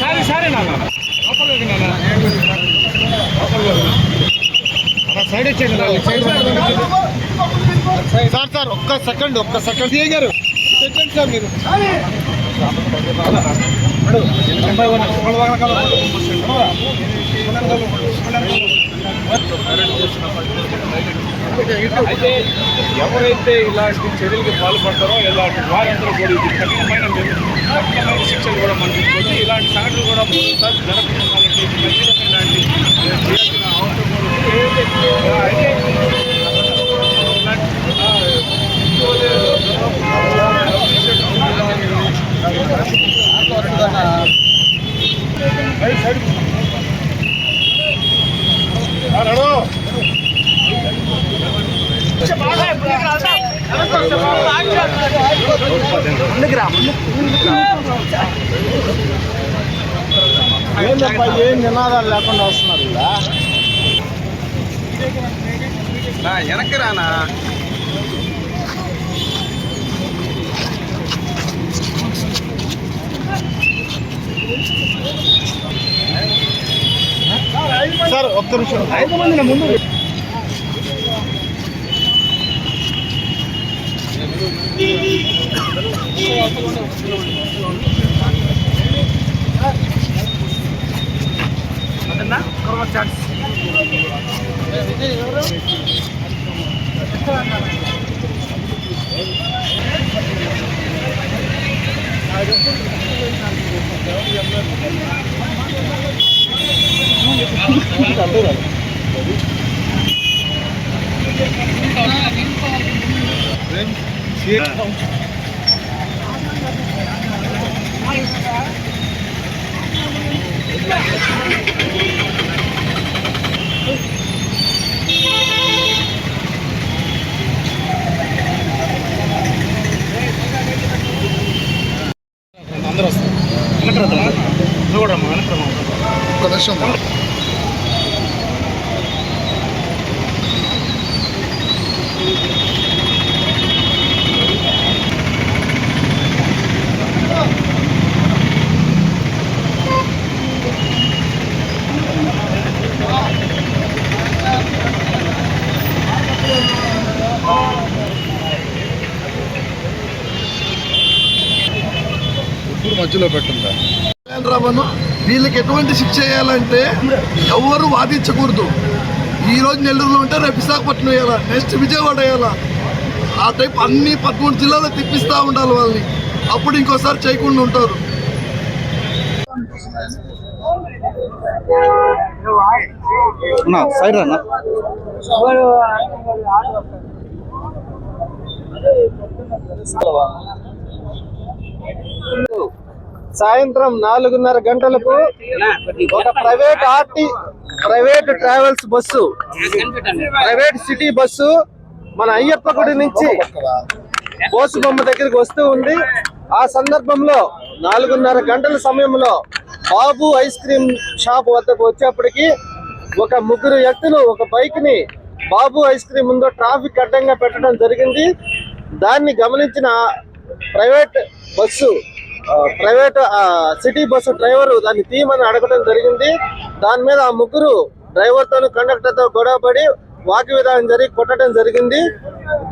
సరే సరే నాన్న లోపలికి నాన్న సైడ్ వచ్చేది సైడ్ సార్ సార్ ఒక్క సెకండ్ ఒక్క second. CA garu? Second sir మీరు. అయితే ఎవరైతే ఇలాంటి చర్యలకు పాల్పడతారో ఇలాంటి వారందరూ కూడా ఇది కఠినమైన కఠినమైన శిక్షలు కూడా మనకి ఇచ్చేది. ఇలాంటి సంఘటనలు కూడా మరోసారి జరగకుండా ఇలాంటి చేయాల్సిన అవసరం కూడా అయితే ఇలాంటి, ఆ, సైడ్ సైడ్ ఆ, నడు. ఏంటప్పా ఏం నినాదాలు లేకుండా వస్తున్నారు ఇలా వెనక్కి రానా సార్ ఒక్క నిమిషం. ఐదు మంది ముందు そう、頭でも走らな。అందరూ వస్తారు. వెనక్కి రా నువ్వు కూడా అమ్మా, ఇప్పుడు మధ్యలో పెట్టుందా? రావను వీళ్ళకి ఎటువంటి శిక్ష చేయాలంటే ఎవరు వాదించకూడదు. ఈ రోజు నెల్లూరులో ఉంటే రేపు విశాఖపట్నం వేయాలా? నెక్స్ట్ విజయవాడ వేయాలా? ఆ టైప్ అన్ని పదమూడు జిల్లాలో తిప్పిస్తూ ఉండాలి వాళ్ళని. అప్పుడు ఇంకోసారి చేయకుండా ఉంటారు. సైడ్ అన్న. సాయంత్రం నాలుగున్నర గంటలకు ఒక private RT private travels bus private city bus మన అయ్యప్ప గుడి నుంచి బోసు బొమ్మ దగ్గరికి వస్తూ ఉంది. ఆ సందర్భంలో నాలుగున్నర గంటల సమయంలో బాబు ఐస్ క్రీమ్ షాప్ వద్దకు వచ్చేప్పటికి ఒక ముగ్గురు వ్యక్తులు ఒక బైక్ని బాబు ఐస్ క్రీమ్ ముందు ట్రాఫిక్ అడ్డంగా పెట్టడం జరిగింది. దాన్ని గమనించిన private bus private city bus driver దాన్ని తీయమని అడగడం జరిగింది. దాని మీద ఆ ముగ్గురు డ్రైవర్ తోను కండక్టర్ గొడవపడి వాకి విధానం జరిగి కొట్టడం జరిగింది.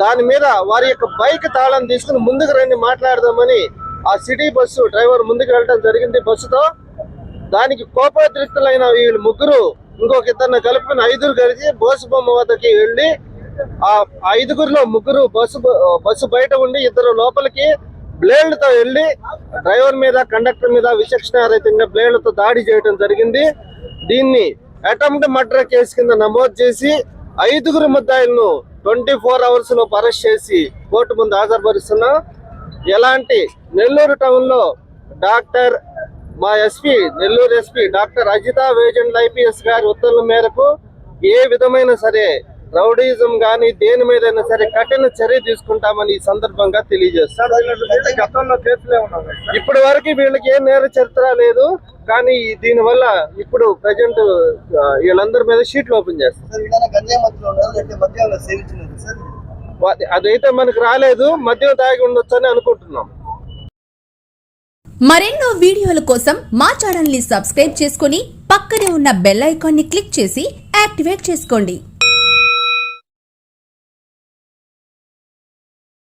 దాని మీద వారి యొక్క బైక్ తాళం తీసుకుని ముందుకు రండి మాట్లాడదామని ఆ సిటీ బస్సు డ్రైవర్ ముందుకు వెళ్ళడం జరిగింది బస్సుతో. దానికి కోపోద్రిక్తులైన వీళ్ళు ముగ్గురు ఇంకొక ఇద్దరిని కలుపుకుని ఐదుగురు కలిసి బోసు బొమ్మ వద్దకి వెళ్ళి ఆ ఐదుగురిలో ముగ్గురు బస్సు బస్సు బయట ఉండి ఇద్దరు లోపలికి బ్లేడ్లతో వెళ్ళి డ్రైవర్ మీద కండక్టర్ మీద విచక్షణారహితంగా బ్లేడ్లతో దాడి చేయడం జరిగింది. దీన్ని అటెంప్ట్ మర్డర్ కేసు కింద నమోదు చేసి ఐదుగురు ముద్దాయిలను ట్వంటీ ఫోర్ అవర్స్లో అరెస్ట్ చేసి కోర్టు ముందు హాజరుపరుస్తున్నాం. ఎలాంటి నెల్లూరు టౌన్లో డాక్టర్ మా SP Nellore SP doctor Ajitha Vejendla IPS గారి ఉత్తర్వుల మేరకు ఏ విధమైన సరే రౌడీజం గాని దేని మీదైనా సరే కఠిన చర్య తీసుకుంటామని ఈ సందర్భంగా తెలియజేస్తాం గతంలో కేసులే ఉన్నాయి ఇప్పటి వరకు వీళ్ళకి ఏ నేర చరిత్ర లేదు కానీ దీని వల్ల ఇప్పుడు ప్రజెంట్ వీళ్ళందరి మీద షీట్లు ఓపెన్ చేస్తారు. అదైతే మనకు రాలేదు మద్యం తాగి ఉండొచ్చు అని అనుకుంటున్నాం. మరెన్నో వీడియోల కోసం మా ఛానల్ని సబ్స్క్రైబ్ చేసుకుని పక్కనే ఉన్న బెల్ ఐకాన్ని క్లిక్ చేసి యాక్టివేట్ చేసుకోండి.